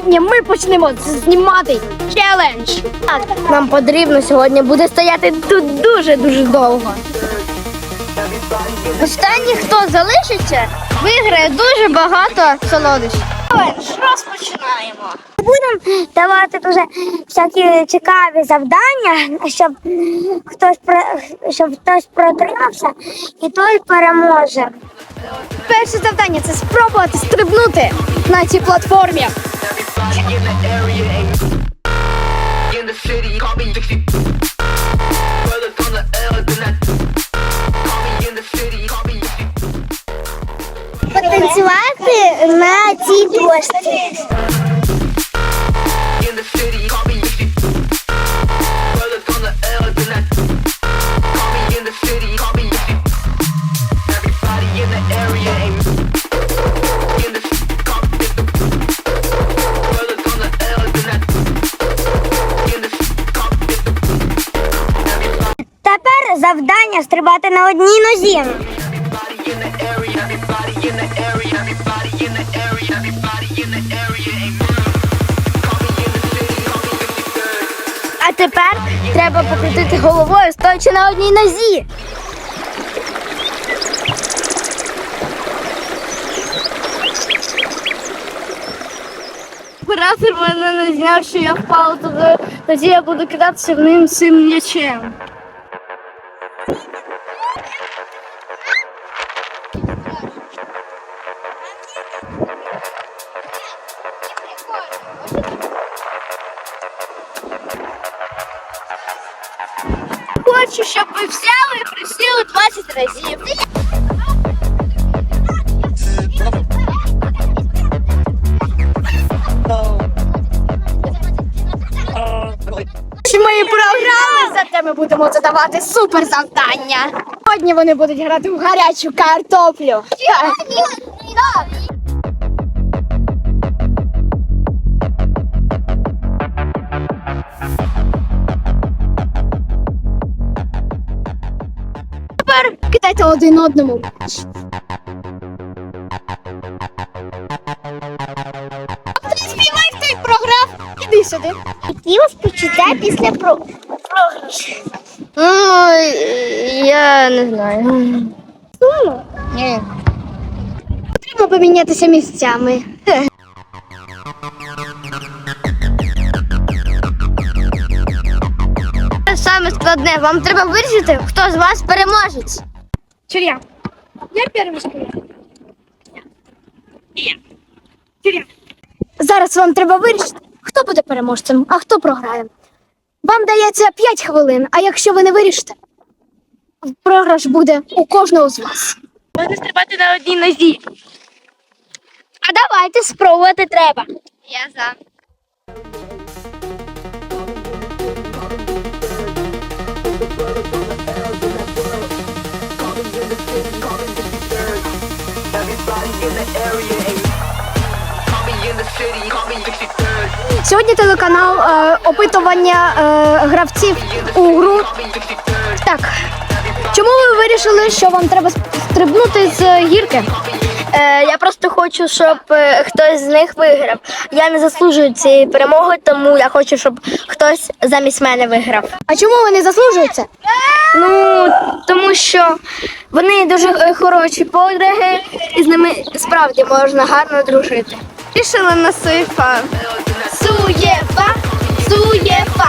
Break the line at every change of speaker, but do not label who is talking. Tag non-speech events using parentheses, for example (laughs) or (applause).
Сьогодні ми почнемо знімати челендж. Так, нам потрібно сьогодні буде стояти тут дуже-дуже довго. Останній, хто залишиться, виграє дуже багато солодощів. Розпочинаємо.
Будемо давати дуже всякі цікаві завдання, щоб хтось про- щоб хтось протримався і той переможе.
Перше завдання це спробувати стрибнути на цій платформі. (laughs)
in the city, call me 60. Brothers on the L, then that. Call me in the city, call me 60.
Потанцювати на цій дошці.
city, call me 53rd.
А тепер треба покрутити головою, стоячи на одній нозі. Оператор мене не зняв, що я впала туди, тоді я буду кидатися в ним цим м'ячем. Хочу, щоб ви взяли і присіли 20 разів. Мої програми, зате ми будемо задавати супер завдання. Сьогодні вони будуть грати в гарячу картоплю. Тепер кидайте один одному. Хто співай, той програв. Іди сюди.
Які у після про-?
Ну, я не знаю.
Сумно?
Ні. Потрібно помінятися місцями. Це саме складне. Вам треба вирішити, хто з вас переможець. Чи я? Перший. Я. Зараз вам треба вирішити, хто буде переможцем, а хто програє. Вам дається 5 хвилин, а якщо ви не вирішите, програш буде у кожного з вас.
Можна стрибати на одній нозі.
А давайте спробувати треба. Я за.
Everybody in the area
Сьогодні телеканал е, опитування е, гравців у гру.
Call me 63rd.
Так. Чому ви вирішили, що вам треба стрибнути з гірки?
Е, я просто хочу, щоб е, хтось з них виграв. Я не заслужую цієї перемоги, тому я хочу, щоб хтось замість мене виграв.
А чому ви не заслужуєте?
Ну тому що вони дуже е, хороші подруги, і з ними справді можна гарно дружити.
Рішила на суєфа. Суєфа, суєфа.